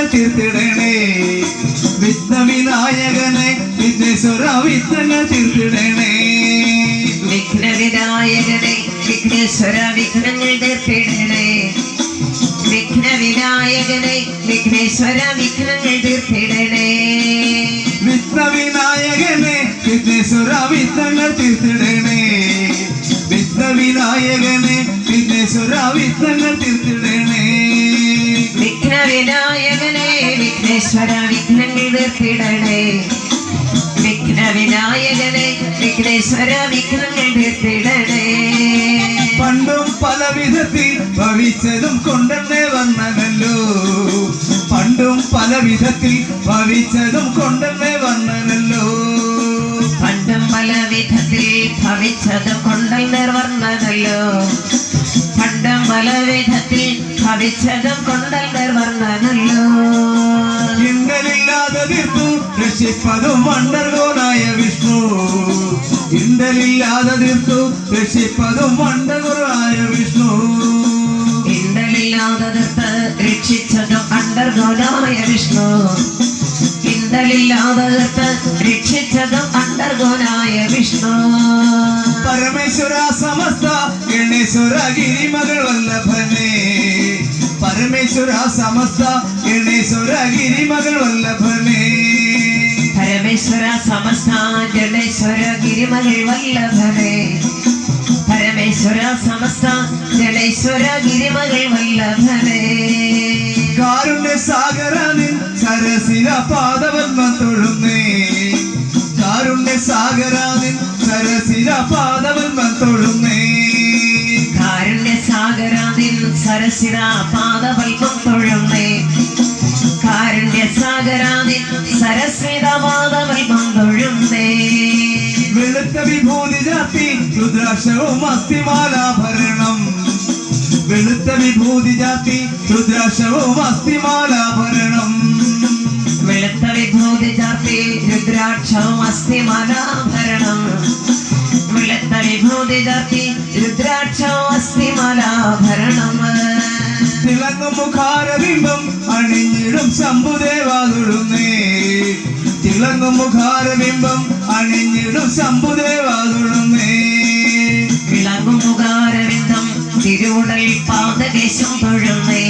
വിഘ്നേശ്വര വിഘ്നങ്ങൾ വിനായകനെ വിഘ്നേശ്വര വിഘ്നങ്ങൾ തീർത്തിടണേ. വിഘ്ന വിനായകനെ വിഘ്നേശ്വര വിഘ്നങ്ങൾ തീർത്തിടണേ. വിഘ്ന വിനായകനെ വിഘ്നേശ്വര വിഘ്നങ്ങൾ തീർത്തിടണേ. വിഘ്നവിനായകനെ വിഘ്നേശ്വര വിഘ്നങ്ങൾ തീർത്തിടണേ. വിഘ്നവിനായകനെ വിഘ്നേശ്വര വിഘ്നങ്ങൾ തീർത്തിടണേ. വിഘ്ന വിനായകനെ വിഘ്നേശ്വര വിഘ്നങ്ങൾ തീർത്തിടണേ. വിഘ്ന വിനായകനെ വിഘ്നേശ്വര വിഘ്നങ്ങൾ തീർത്തിടണേ. പണ്ടും പല വിധത്തിൽ ഭവിച്ചതും കൊണ്ടെന്നെ വന്നനല്ലോ പണ്ടും പല വിധത്തിൽ ഭവിച്ചതും കൊണ്ടെന്നെ വന്നനല്ലോ പണ്ടും പല വിധത്തിൽ ഭവിച്ചതും കൊണ്ടെന്നേ നിർവർണനല്ലോ പണ്ടും പല വിധത്തിൽ ഭവിച്ചതും കൊണ്ടൽ വർണനല്ലോ ഇണ്ടലില്ലാതെ തീർത്തു രക്ഷിപ്പതും വിഷ്ണു. ഇണ്ടലില്ലാതെ തീർത്തു രക്ഷിപ്പതും വണ്ടർഗോനായ വിഷ്ണു. ഇണ്ടലില്ലാതെ തീർത്ത് രക്ഷിച്ചതും അണ്ടർഗോനായ വിഷ്ണു. ഇണ്ടലില്ലാതെ തീർത്ത് രക്ഷിച്ചതും അണ്ടർഗോനായ വിഷ്ണു. പരമേശ്വര സമസ്ത ഗണേശ്വര ഗിരിമകൾ വല്ലഭനെ. പരമേശ്വര സമസ്ത ഗണേശ്വര ഗിരിമകൾ വല്ലഭനെ. പരമേശ്വര സമസ്ത ജഡേശ്വര ഗിരിമകൾ വല്ലഭനെ. സമസ്ത ജഡേശ്വര ഗിരിമകൾ വല്ലഭനെ കാരുണ്യ പാദവന്മം തൊഴുന്നേ കാരുണ്യ സാഗരാനിൻ സരസില പാദവൽ തൊഴുന്നേ കാരുണ്യ പാദവൽപ്പം തൊഴുന്നേ. കാരുണ്യ സാഗരാതിൽ സരസ്മിത പാദവൽപ്പം തൊഴുന്നേ. വെളുത്ത വിഭൂതി ജാതി രുദ്രാക്ഷവും അസ്ഥിമാലാഭരണം വെളുത്ത വിഭൂതി ജാതി രുദ്രാക്ഷവും അസ്ഥിമാലാഭരണം വെളുത്ത വിഭൂതി ചാർത്തി രുദ്രാക്ഷവും അസ്ഥിമാലാഭരണം വെളുത്ത വിഭൂതി ചാർത്തി രുദ്രാക്ഷവും അസ്ഥിമാലാഭരണം തിളങ്ങും മുഖാരബിംബം അണിഞ്ഞിടും ശംഭുദേവാതുഴുന്നേ തിളങ്ങും മുഖാരബിംബം അണിഞ്ഞിടും ശംഭുദേവാതുഴുന്നേ തിളങ്ങും മുഖാരവിന്ദം തിരുവുടൽ പാദകേശം തൊഴുന്നേ.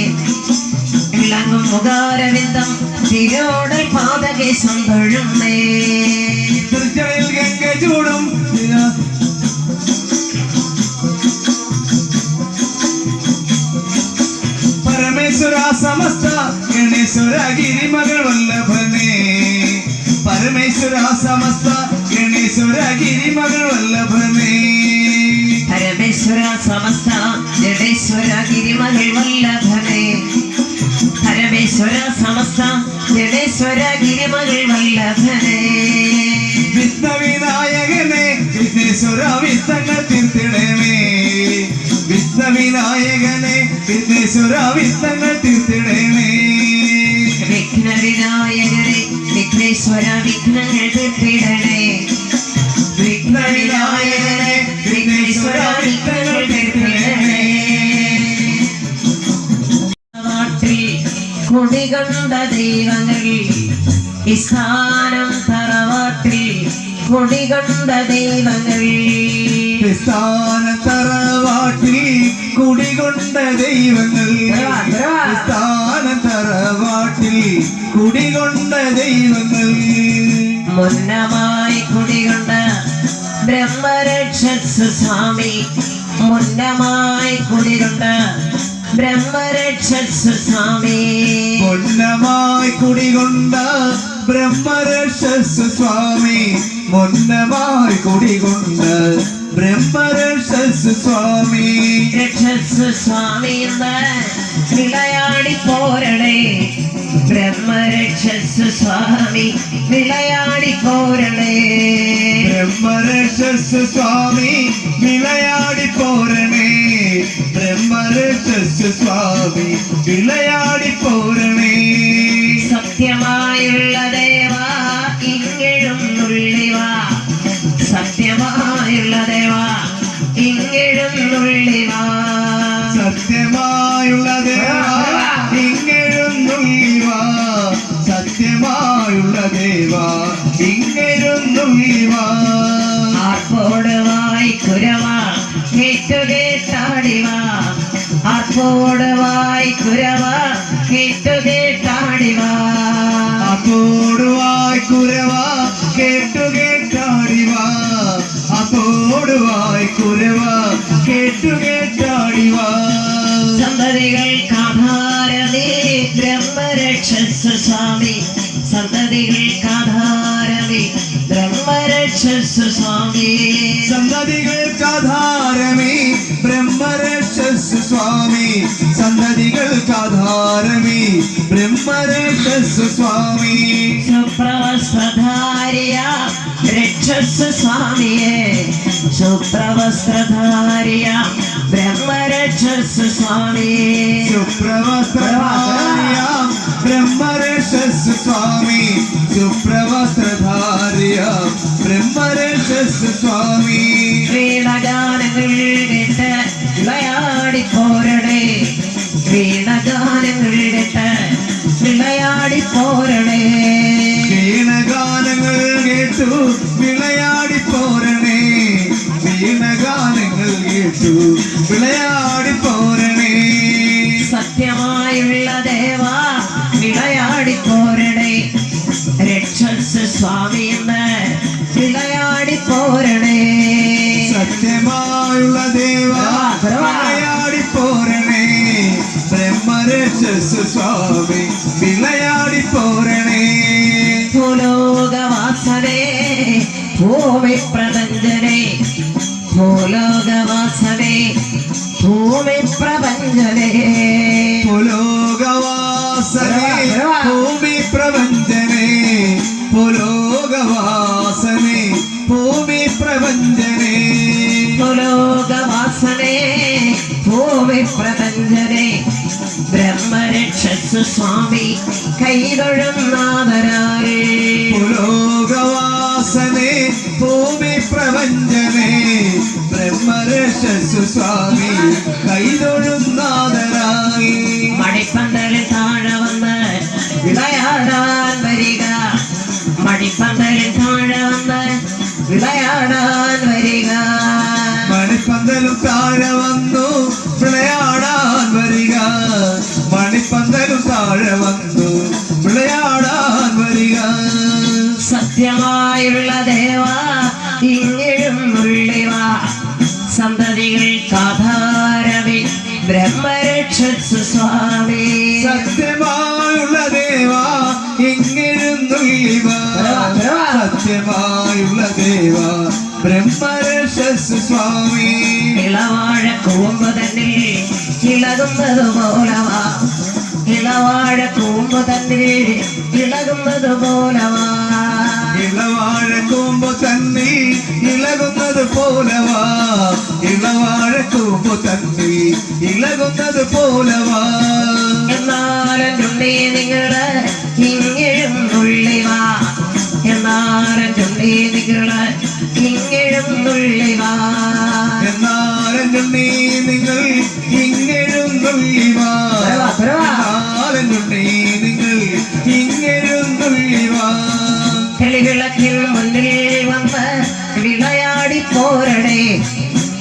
തിളങ്ങും മുഖാരബിന്ദം തിരുവുടൽ പാദകേശം തൊഴുന്നേ. തൃച്ചടയിൽ ഗംഗ ചൂടും. പരമേശ്വര സമസ്ത ഗണേശ്വര ഗിരിമകൾ പരമേശ്വര സമസ്ത ഗണേശ്വര ഗിരിമകൾ വല്ലഭനെ പരമേശ്വര സമസ്ത ജഡേശ്വര ഗിരിമകൾ വല്ലഭനെ പരമേശ്വര സമസ്ത ജഡേശ്വര ഗിരിമകൾ വല്ലഭനെ വിഘ്നവിനായകനെ വിഘ്നേശ്വര വിത്തങ്ങൾ തീർത്തിടമേ വിഘ്നവിനായകനെ വിഘ്നേശ്വര വിത്തങ്ങൾ തീർത്തിടമേ വിഘ്ന വിനായകനെ വിഘ്നേശ്വര വിഘ്നങ്ങൾ തീർത്തിടണേ വിഘ്ന വിനായകനെ വിഘ്നേശ്വര വിഘ്നങ്ങൾ തീർത്തിടണേ നാട്ടിൽ കുടികൊണ്ട ദൈവങ്ങൾ ഈ സ്ഥാനം തറവാട്ടിൽ കൊടികണ്ട ദൈവങ്ങൾ. സ്ഥാന തറവാട്ടിൽ കുടികൊണ്ട ദൈവങ്ങൾ സ്ഥാന തറവാട്ടിൽ കുടികൊണ്ട ദൈവങ്ങൾ. മുന്നമായി കുടികൊണ്ട ബ്രഹ്മരക്ഷസ് സ്വാമി. മുന്നമായി കുടികൊണ്ട ബ്രഹ്മരക്ഷസ് സ്വാമി. മുന്നമായി കുടികൊണ്ട ബ്രഹ്മരക്ഷസ് സ്വാമി. മുന്നമായി കുടികൊണ്ട ബ്രഹ്മരക്ഷസ് സ്വാമി രക്ഷസ് സ്വാമി എന്ന് വിളയാടി പോരണേ ബ്രഹ്മരക്ഷസ് സ്വാമി വിളയാടി പോരണേ ബ്രഹ്മരക്ഷസ് സ്വാമി വിളയാടി പോരണേ ബ്രഹ്മരക്ഷസ് സ്വാമി വിളയാടി പോരണേ സത്യമായുള്ള ദേവാ ഇങ്ങെഴുന്നുള്ളിവ ബ്രഹ്മരക്ഷസ് സ്വാമി സന്തതികൾക്കാധാരമേ ബ്രഹ്മരക്ഷസ് സ്വാമി സന്തതികൾക്കാധാരമേ ബ്രഹ്മരക്ഷസ് സ്വാമി സുപ്രവസ്ത്രധാരിയ രക്ഷസ് സ്വാമിയെ സുപ്രവസ്ത്രധാരിയ ബ്രഹ്മരക്ഷസ് സ്വാമിയെ സുപ്രവസ്ത്രധാരിയാം ബ്രഹ്മരക്ഷസ് സ്വാമി സുപ്രവസ്ത്രധാരിയാം ബ്രഹ്മരക്ഷസ് സ്വാമി കൈതൊഴുന്നാദരാൽ പുലോകവാസനേ ഭൂമി പ്രപഞ്ചനേ ബ്രഹ്മരക്ഷസു സ്വാമി ഇങ്ങിരുന്നുള്ളിവ സത്യമായുള്ള ദേവ. ബ്രഹ്മരശസ് സ്വാമി. ഇളവാഴ കൂമ്പ് തന്നെ ഇളകുന്നത് മൂലമാ. ഇളവാഴ കൂമ്പ് തന്നെ ഇളകുന്നത് മൂലമാ. ഇളവാഴ കൂമ്പ് തന്നെ ഇളകുന്നത് പോലവാ. ഇളവാഴ കൂമ്പ് തന്നെ ഇളകുന്നത് പോലവാ. എന്നാലും നിങ്ങൾ എന്നാലും നീ നിങ്ങൾ ഇങ്ങെഴുന്നുള്ളിവാ. നിങ്ങൾ ഇങ്ങെഴുന്നുള്ളിവാ. മുന്നിൽ വന്ന് വിളയാടി പോരണേ.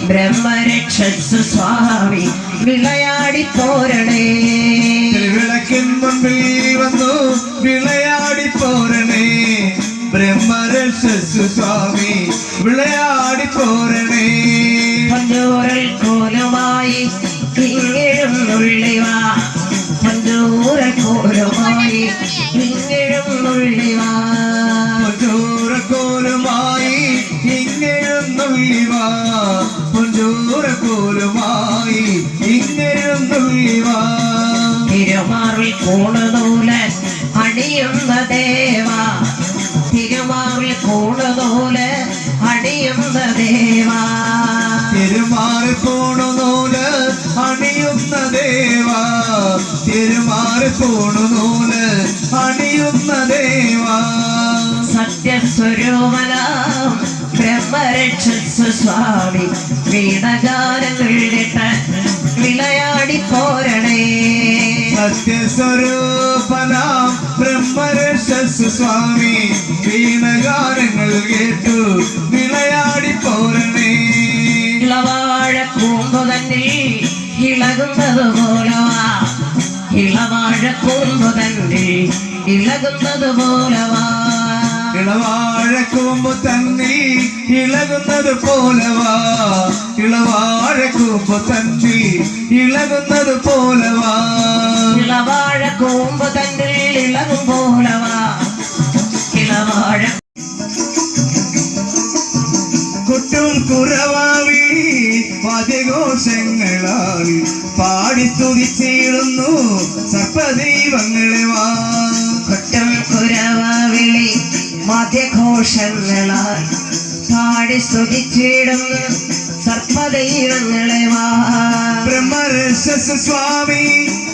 ബ്രഹ്മരക്ഷസ് സ്വാമി വിളയാടി പോരണേ. വിളക്കിൻ മുമ്പിൽ വന്നു വിളയാടി പോരണേ. ബ്രഹ്മരക്ഷസു സ്വാമി വിളയാടി പോരണേ. ഇങ്ങെഴുന്നുള്ളിവാ തിരുമാറിൽ കൂണുനൂൽ അടിയുന്ന ദേവാ തിരുമാറിൽ കൂണുനൂൽ അടിയുന്ന ദേവാ തിരുമാറി കൂണുനൂൽ അണിയുന്ന ദേവാ തിരുമാറി കൂണുനൂൽ അണിയുന്ന ദേവാ സത്യസ്വരൂപനാം ബ്രഹ്മരക്ഷസ് സ്വാമി വീണഗാനങ്ങൾ വിളയാടി പോരണേ. സത്യസ്വരൂപനാം ബ്രഹ്മരക്ഷസ് സ്വാമി വീണഗാനങ്ങൾ കേട്ടു വിളയാടി പോരണേ. ഇളവാഴ കൂമ്പു തന്നിൽ ഇളകുന്നത് പോലവാ ഇളവാഴ കൂമ്പു തന്നെ ഇളകുന്നത് പോലവാ. ഇളവാഴക്കൂമ്പ് തന്നി ഇളകുന്നത് പോലവാ. ഇളവാഴക്കൂമ്പ് തന്നി ഇളകുന്നത് പോലവാ. ഇളവാഴ കൂമ്പു തന്നെ ഇളകും പോലവാ. ഇളവാഴ കുട്ടും കുറവാവി പാടി തുതിച്ചിടുന്നു മധ്യഘോഷങ്ങളാൽ പാടി സ്തുതിച്ചിടും സർപ്പദൈവങ്ങളെ വാ. ബ്രഹ്മരക്ഷസ് സ്വാമി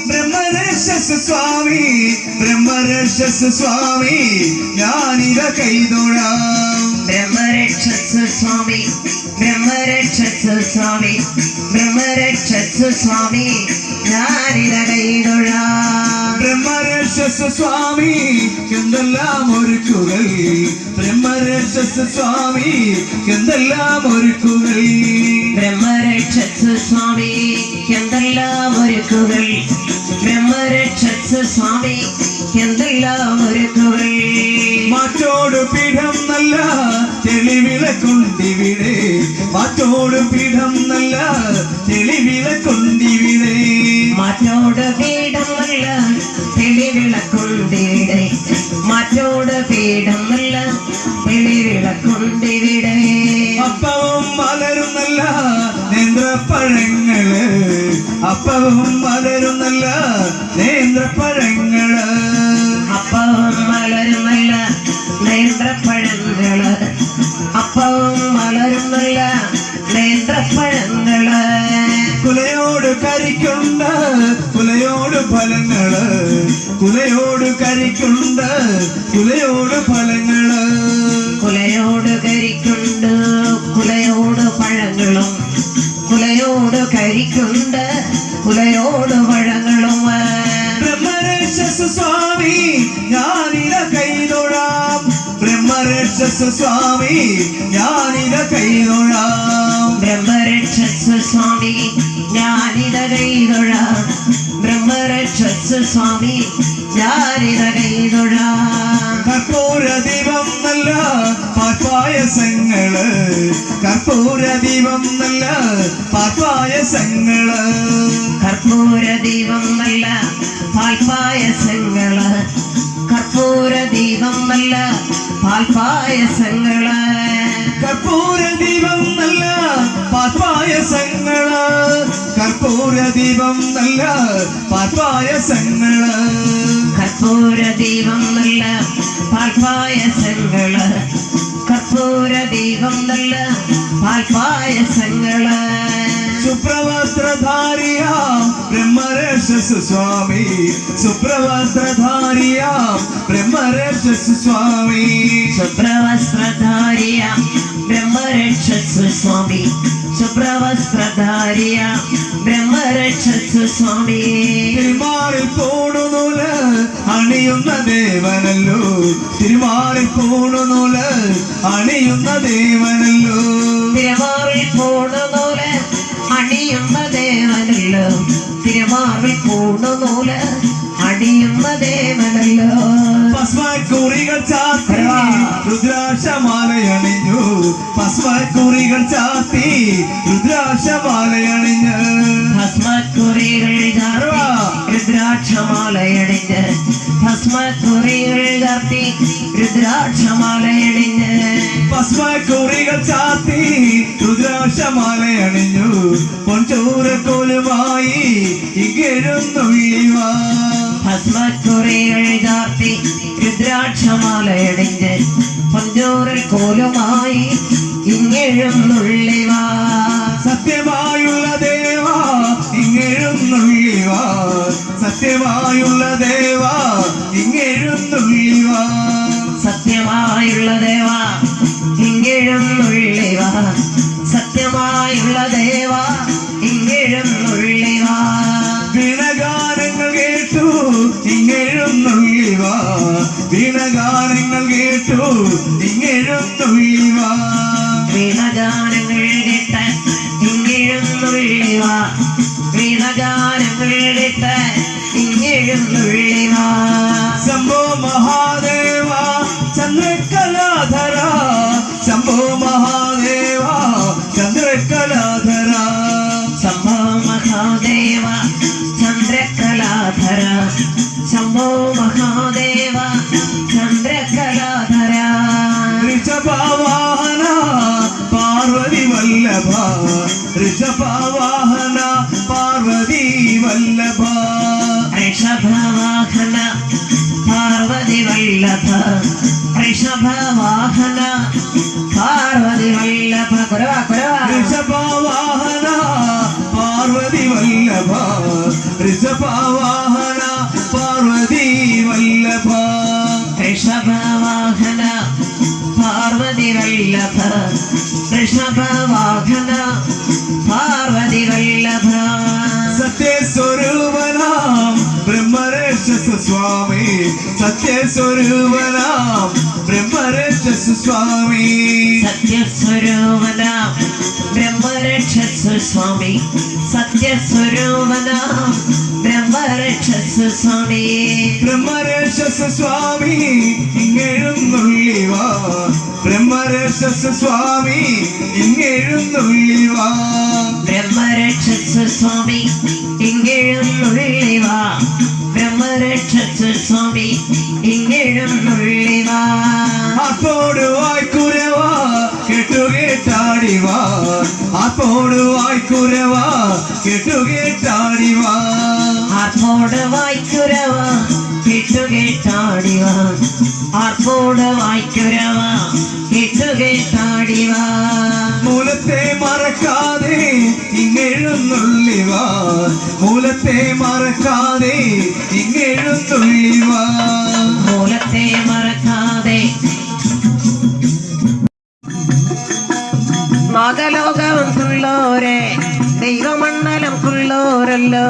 ബ്രഹ്മരക്ഷസ് സ്വാമി ബ്രഹ്മരക്ഷസ് സ്വാമി ഞാനിത കൈതൊഴാം. ബ്രഹ്മരക്ഷസ് സ്വാമി ബ്രഹ്മരക്ഷസ് സ്വാമി ബ്രഹ്മരക്ഷസ് സ്വാമി കൈതൊഴാം സ്വാമി എന്തെല്ലാം ഒരുക്കുകൾ. ബ്രഹ്മരക്ഷസ് സ്വാമി എന്തെല്ലാം ഒരുക്കുകൾ. ബ്രഹ്മരക്ഷസ് സ്വാമി എന്തെല്ലാം ഒരുക്കുകൾ. ബ്രഹ്മരക്ഷസ് സ്വാമി എന്തെല്ലാം ഒരുക്കുകൾ. മാറ്റോട് പീഠം നല്ല തെളിവിളക്കൊണ്ടിവിടെ മാറ്റോട് പീഠം നല്ല തെളിവിളക്കൊണ്ടിവിടെ മാറ്റോട് പീഠമല്ല തെളിവിളക്കൊണ്ടിവിടെ മാറ്റോട് പീഠമല്ല തെളിവിളക്കൊണ്ടിവിടെ അപ്പവും മലരും നല്ല നേന്ത്രപ്പഴങ്ങൾ. അപ്പവും മലരും നല്ല ബ്രഹ്മരക്ഷസ് സ്വാമി ഞാനിത കൈതൊഴാം. ബ്രഹ്മരക്ഷസ് സ്വാമി ഞാനിത കൈതൊഴാം. ബ്രഹ്മരക്ഷസ് സ്വാമി ഞാനിത കൈതൊഴാം. കർപ്പൂര ദീപം നല്ല പാൽപ്പായസങ്ങൾ കർപ്പൂര ദീപം നല്ല പാൽപ്പായസങ്ങൾ കർപ്പൂര ദീപം നല്ല പാൽപായസങ്ങൾ കർപ്പൂര ദീപം നല്ല പാൽപായസങ്ങൾ. കർപ്പൂര ദീപം നല്ല പാൽപായസങ്ങൾ. കർപ്പൂര ദീപം നല്ല പാൽപായസങ്ങൾ. കർപ്പൂര ദീപം നല്ല പാൽപായസങ്ങൾ. കർപ്പൂര ദീപം നല്ല പാൽപായസങ്ങൾ. സുപ്രവസ്ത്രധാരിയ ബ്രഹ്മരക്ഷസ് സ്വാമി. സുപ്രവസ്ത്രധാരിയ ബ്രഹ്മരക്ഷസ് സ്വാമി. സുപ്രവസ്ത്രധാരിയ ബ്രഹ്മരക്ഷസ് സ്വാമി. സുപ്രവസ്ത്രധാരിയ ബ്രഹ്മരക്ഷസ് സ്വാമി. തിരുമാറിൽ പോണുനൂൽ അണിയുന്ന ദേവനല്ലോ. തിരുമാറിൽ പോണുനൂൽ അണിയുന്ന ദേവനല്ലോ. തിരുമാറിൽ പൂണുനൂൽ പൂണുനൂൽ അണിയുന്ന ദേവനല്ലോ. പസ്മക്കുറികൾ ചാത്തി രുദ്രാക്ഷമാലയണിഞ്ഞു. പസ്മക്കുറികൾ ചാത്തി രുദ്രാക്ഷമാലയണിഞ്ഞ്. ഭസ്മക്കുറികൾ ചാർത്തി രുദ്രാക്ഷമാലയണിഞ്ഞ്. ഭസ്മക്കുറികൾ ചാർത്തി രുദ്രാക്ഷമാലയണിഞ്ഞ്. ഭസ്മക്കുറികൾ ചാത്തി രുദ്രാക്ഷമാലയണിഞ്ഞു. പൊൻചൂരക്കോലുമായി ഇകഴുന്നുള്ളിവാ ഭസ്മക്കുറികൾ ചാർത്തി രുദ്രാക്ഷമാലയണിഞ്ഞ്. പൊഞ്ചോറിൽ കോലുമായി ഇങ്ങെഴുന്നുള്ളിവാ. സത്യമായുള്ള ദേവാ ഇങ്ങെഴുന്നുള്ളിവാ സത്യമായുള്ള ദേവാ ഇങ്ങെഴുന്നുള്ളിവാ സത്യമായുള്ള ദേവ ഇങ്ങെഴുന്നുള്ളിവാ സത്യമായുള്ള ദേവ ഇങ്ങെഴുന്നുള്ളിവാ വീണഗാനങ്ങൾ കേട്ടു ഇങ്ങെഴുന്നുള്ളിവാ വീണഗാനങ്ങൾ കേട്ടു ഇങ്ങെഴുന്നുള്ളിവാ വീണഗാനങ്ങൾ കേട്ട ഇങ്ങെഴുന്നുള്ളിവാ വീണഗാനങ്ങൾ സത്യസ്വരൂപനാം ബ്രഹ്മരക്ഷസ സ്വാമി. സത്യസ്വരൂപന ബ്രഹ്മരക്ഷസ് സ്വാമി. സത്യസ്വരൂപന ബ്രഹ്മരക്ഷസ് സ്വാമി. ബ്രഹ്മരക്ഷസ സ്വാമി ഇങ്ങെഴുന്നള്ളിവാ ബ്രഹ്മരക്ഷസ സ്വാമി ഇങ്ങെഴുന്നള്ളിവാ ബ്രഹ്മരക്ഷസ് സ്വാമി ഇങ്ങെഴുന്നുള്ളിവ ബ്രഹ്മരക്ഷസ് സ്വാമി ഇങ്ങെഴുന്നുള്ളിവ ആത്തോട് വായ്ക്കുരവാ കെട്ടുകേട്ടാടിവാ. ആത്തോട് വായ്ക്കുരവാ കെട്ടുകേട്ടാടിവാ. ആർപ്പോട് വായിക്കുരവ. കേട്ടുകേട്ടാടിവ ആർപ്പോട് വായിക്കുരവ. കേട്ടുകേട്ടാടിവ മൂലത്തെ മറക്കാതെ ഇങ്ങെഴുന്നള്ളിവാ. മൂലത്തെ മറക്കാതെ ഇങ്ങെഴുന്നള്ളിവാ. മൂലത്തെ മറക്കാതെ. നാഗലോകമുള്ളോരെ ദൈവമണ്ഡലം തുള്ളോരല്ലോ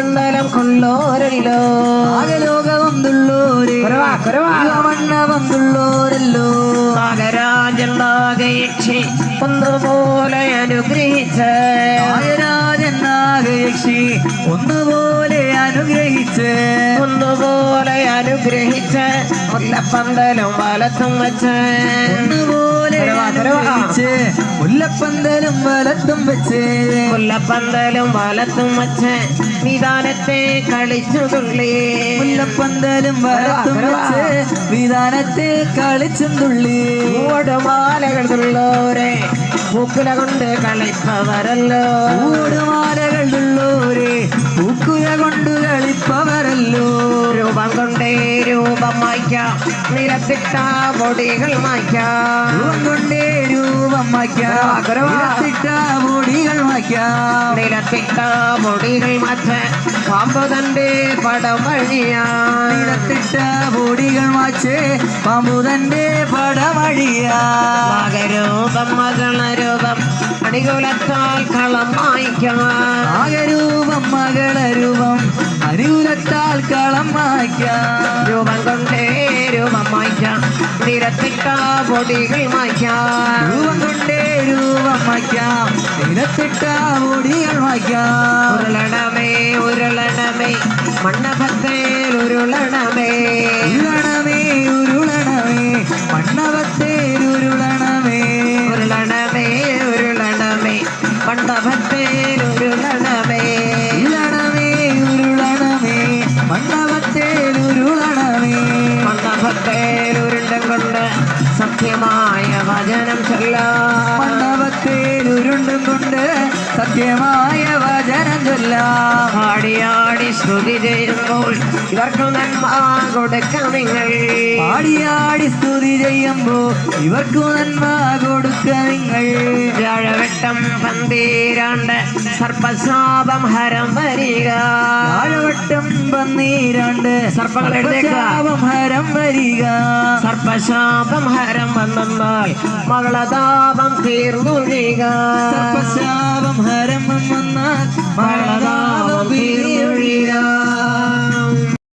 ദൈവമണ്ഡലം കൊള്ളോരല്ലോ നാഗലോകം തുള്ളോരെ. മണ്ണ വന്നുള്ളോരല്ലോ ദൈവമണ്ഡപം തുള്ളോരല്ലോ. നാഗരാജൻ നാഗയക്ഷി ഒന്നുപോലെ അനുഗ്രഹിച്ച. നാഗരാജൻ നാഗയക്ഷി ഒന്നുപോലെ അനുഗ്രഹിച്ച്. ഒന്നുപോലെ അനുഗ്രഹിച്ച് മുല്ലപ്പന്തലും വലത്തും വെച്ച്. ഒന്നുപോലെ. അനുഗ്രഹിച്ച് മുല്ലപ്പന്തലും വലത്തും വെച്ച്. മുല്ലപ്പന്തലും വലത്തും വെച്ച്. വിധാനത്തെ കളിച്ചുതുള്ളി മുല്ലപ്പന്തലും വരത്തും വെച്ച് വിധാനത്തെ കളിച്ചും തുള്ളി. ഓടുമാലകൾ തുള്ളോരെ. പൂക്കുല കൊണ്ട് കളിപ്പവരല്ലോ. ഊടുമാലകൾ തുള്ളോരെ. പൂക്കുല കൊണ്ട് കളിപ്പവരല്ലോ. രൂപം കൊണ്ടേ രൂപം മായ്ക്കാം. നിരത്തിട്ട പൊടികൾ മായ്ക്കാം. രൂപം കൊണ്ടേ രൂപം മായ്ക്കാം കുറവാ, കുറവാ. ഇരട്ടിട്ട പൊടികൾ മായ്ക്കാം നിലത്തിട്ട പൊടികൾ മാറ്റ പാമ്പ് തന്റെ പടം വഴിയാൻ ഇരട്ടിട്ട പൊടികൾ മാച്ച് പാമ്പു തന്റെ പടമഴിയാ മകരൂപം മകളരൂപം അടികുലത്താൽ കളം മായ്ക്കാം. ആകരൂപം മകളരൂപം അരികുലത്താൽ കളം മായ്ക്കാം. രൂപം നിരത്തിട്ട പൊടികൾ മായ്ക്കാം. രൂപം കൊണ്ടേ രൂപം മായ്ക്കാം. നിരത്തിട്ട പൊടികൾ മായ്ക്കാം. ഉരുളണമേ ഉരുളണമേ മണ്ണഭത്തേൽ ഉരുളണമേ. ഉരുളണമേ കൊണ്ട് സത്യമായ ചൊല്ലാം ആടിയാടി സ്തുതി ചെയ്യുമ്പോൾ ഇവർക്ക് നന്മ കൊടുക്ക നിങ്ങൾ. ആടിയാടി സ്തുതി ചെയ്യുമ്പോൾ ഇവർക്ക് നന്മ കൊടുക്ക നിങ്ങൾ. വ്യാഴവട്ടം പന്തീരാണ്ട് സർപ്പശാപം ഹരം വരിക. താഴവട്ടം പന്നീരാണ്ട് സർപ്പങ്ങൾ സർപ്പശാപം ഹരം വരിക. സർപ്പശാപം ഹരം വന്നാൽ മകളതാപം തീർന്നു സർപ്പശാപം மனதாவும்